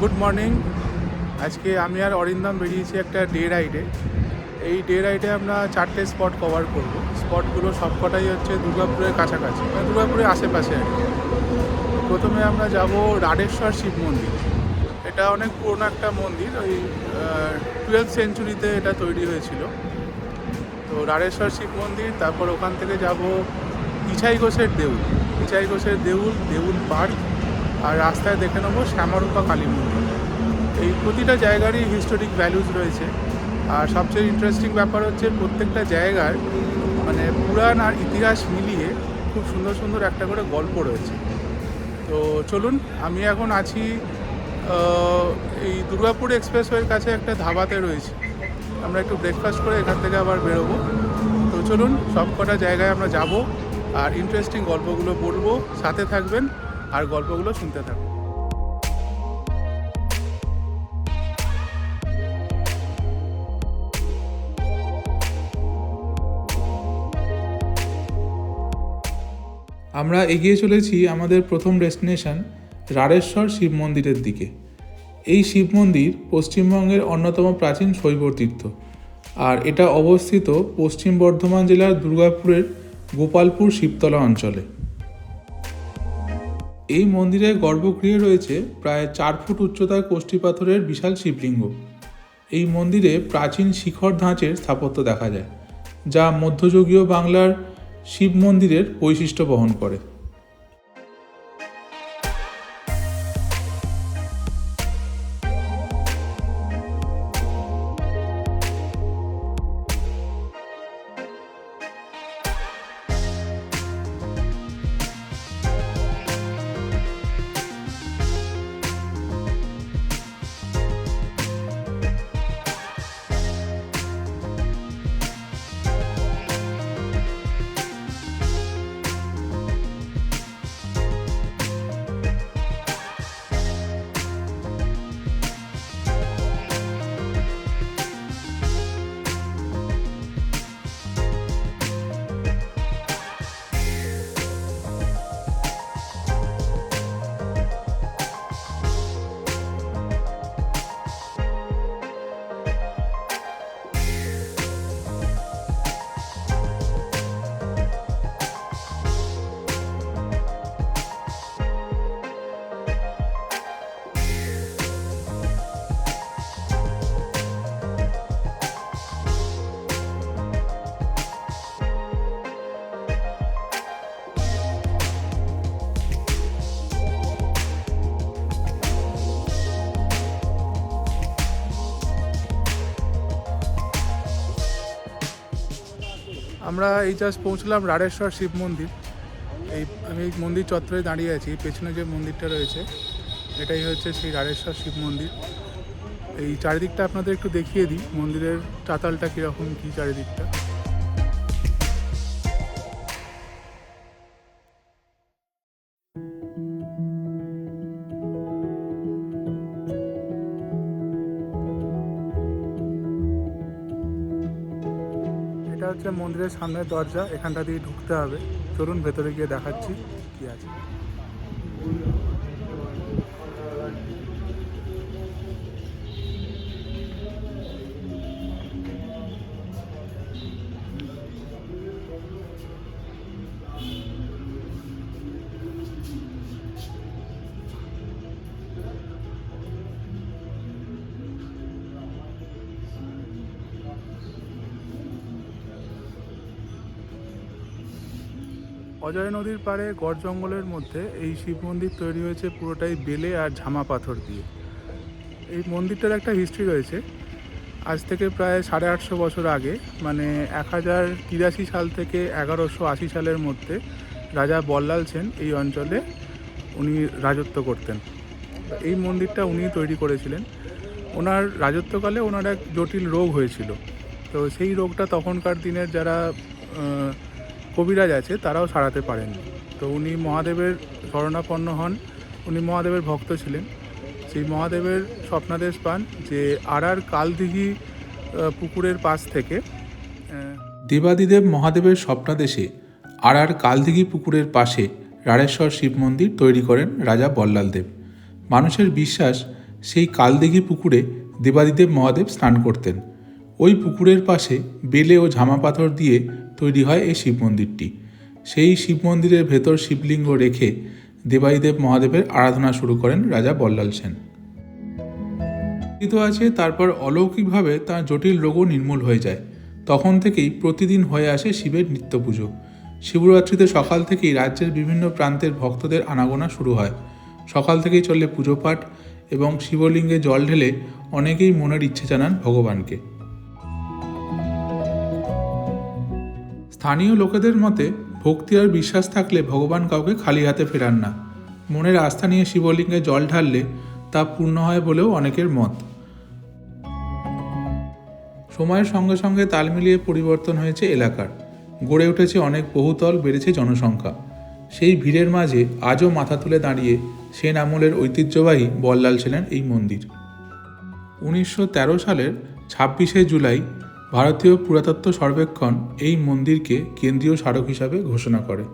Good morning. আজকে আমি আর অরিন্দম বেরিয়েছি একটা ডে রাইডে। এই ডে রাইডে আমরা চারটে স্পট কভার করব। স্পটগুলো সবকটাই হচ্ছে দুর্গাপুরের কাছাকাছি মানে দুর্গাপুরের আশেপাশে আর প্রথমে আমরা যাব রাডেশ্বর শিব মন্দির। এটা অনেক পুরনো একটা মন্দির, ওই টুয়েলভ সেঞ্চুরিতে এটা তৈরি হয়েছিল। তো রাড়েশ্বর শিব মন্দির, তারপর ওখান থেকে যাব ইছাই ঘোষের দেউল। ইছাই ঘোষের দেউল দেউল পার্ক। আর রাস্তায় দেখে নেব শ্যামারূপা কালী মন্দির এই প্রতিটা জায়গারই হিস্টোরিক ভ্যালুজ রয়েছে। আর সবচেয়ে ইন্টারেস্টিং ব্যাপার হচ্ছে প্রত্যেকটা জায়গার মানে পুরাণ আর ইতিহাস মিলিয়ে খুব সুন্দর সুন্দর একটা করে গল্প রয়েছে। তো চলুন, আমি এখন আছি এই দুর্গাপুর এক্সপ্রেসওয়ের কাছে একটা ধাবাতে রয়েছি। আমরা একটু ব্রেকফাস্ট করে এখান থেকে আবার বেরোবো। তো চলুন সব কটা জায়গায় আমরা যাব আর ইন্টারেস্টিং গল্পগুলো বলব সাথে থাকবেন আর গল্পগুলো শুনতে থাকবেন আমরা এগিয়ে চলেছি আমাদের প্রথম ডেস্টিনেশন রাড়েশ্বর শিব মন্দিরের দিকে। এই শিব মন্দির পশ্চিমবঙ্গের অন্যতম প্রাচীন শৈব তীর্থ আর এটা অবস্থিত পশ্চিম বর্ধমান জেলার দুর্গাপুরের গোপালপুর শিবতলা অঞ্চলে। এই মন্দিরের গর্ভগৃহে রয়েছে প্রায় চার ফুট উচ্চতার কোষ্ঠী পাথরের বিশাল শিবলিঙ্গ। এই মন্দিরে প্রাচীন শিখর ধাঁচের স্থাপত্য দেখা যায়, যা মধ্যযুগীয় বাংলার শিব মন্দিরের বৈশিষ্ট্য বহন করে। আমরা এই জাস্ট পৌঁছলাম রাড়েশ্বর শিব মন্দির। এই আমি এই মন্দির চত্বরে দাঁড়িয়ে আছি পেছনে যে মন্দিরটা রয়েছে, এটাই হচ্ছে সেই রাড়েশ্বর শিব মন্দির। এই চারিদিকটা আপনাদের একটু দেখিয়ে দিই, মন্দিরের চাতালটা কীরকম, কী চারিদিকটা। হচ্ছে মন্দিরের সামনের দরজা এখানটা দিয়ে ঢুকতে হবে। চলুন ভেতরে গিয়ে দেখাচ্ছি কি আছে। অজয় নদীর পাড়ে গড় জঙ্গলের মধ্যে এই শিব মন্দির তৈরি হয়েছে পুরোটাই বেলে আর ঝামা পাথর দিয়ে। এই মন্দিরটার একটা হিস্ট্রি রয়েছে। আজ থেকে প্রায় সাড়ে আটশো বছর আগে মানে এক হাজার তিরাশি সাল থেকে এগারোশো আশি সালের মধ্যে রাজা বল্লাল সেন এই অঞ্চলে উনি রাজত্ব করতেন। এই মন্দিরটা উনি তৈরি করেছিলেন। ওনার রাজত্বকালে ওনার এক জটিল রোগ হয়েছিল। তো সেই রোগটা তখনকার দিনের যারা কবিরাজ আছে, তারাও সারাতে পারেন তো উনি মহাদেবের শরণাপন্ন হন। উনি মহাদেবের ভক্ত ছিলেন। সেই মহাদেবের স্বপ্নাদেশ পান যে আড়ার কালদিঘি পুকুরের পাশ থেকে দেবাদিদেব মহাদেবের স্বপ্নাদেশে আড়ার কালদিঘি পুকুরের পাশে রাড়েশ্বর শিব মন্দির তৈরি করেন রাজা বল্লাল দেব মানুষের বিশ্বাস, সেই কালদিঘি পুকুরে দেবাদিদেব মহাদেব স্নান করতেন। ওই পুকুরের পাশে বেলে ও ঝামা পাথর দিয়ে তৈরি হয় এই শিব মন্দিরটি। সেই শিব মন্দিরের ভেতর শিবলিঙ্গ রেখে দেবাদিদেব মহাদেবের আরাধনা শুরু করেন রাজা বল্লাল সেন। আছে, তারপর অলৌকিকভাবে তার জটিল রোগও নির্মূল হয়ে যায়। তখন থেকেই প্রতিদিন হয়ে আসে শিবের নিত্য পুজো শিবরাত্রিতে সকাল থেকেই রাজ্যের বিভিন্ন প্রান্তের ভক্তদের আনাগোনা শুরু হয়। সকাল থেকেই চলে পুজো পাঠ এবং শিবলিঙ্গে জল ঢেলে অনেকেই মনের ইচ্ছে জানান ভগবানকে। স্থানীয় লোকেদের মতে, ভক্তি আর বিশ্বাস থাকলে ভগবান কাউকে খালি হাতে ফেরান না। মনের আস্থা নিয়ে শিবলিঙ্গে জল ঢাললে তা পূর্ণ হয় বলেও অনেকের মত। সময়ের সঙ্গে সঙ্গে তাল মিলিয়ে পরিবর্তন হয়েছে এলাকার। গড়ে উঠেছে অনেক বহুতল, বেড়েছে জনসংখ্যা। সেই ভিড়ের মাঝে আজও মাথা তুলে দাঁড়িয়ে সেন আমলের ঐতিহ্যবাহী বল্লাল ছিলেন এই মন্দির। উনিশশো তেরো সালের ছাব্বিশে জুলাই ভারতীয় পুরাতত্ত্ব সর্বেক্ষণ এই মন্দিরকে কেন্দ্রীয় স্মারক হিসাবে ঘোষণা করে।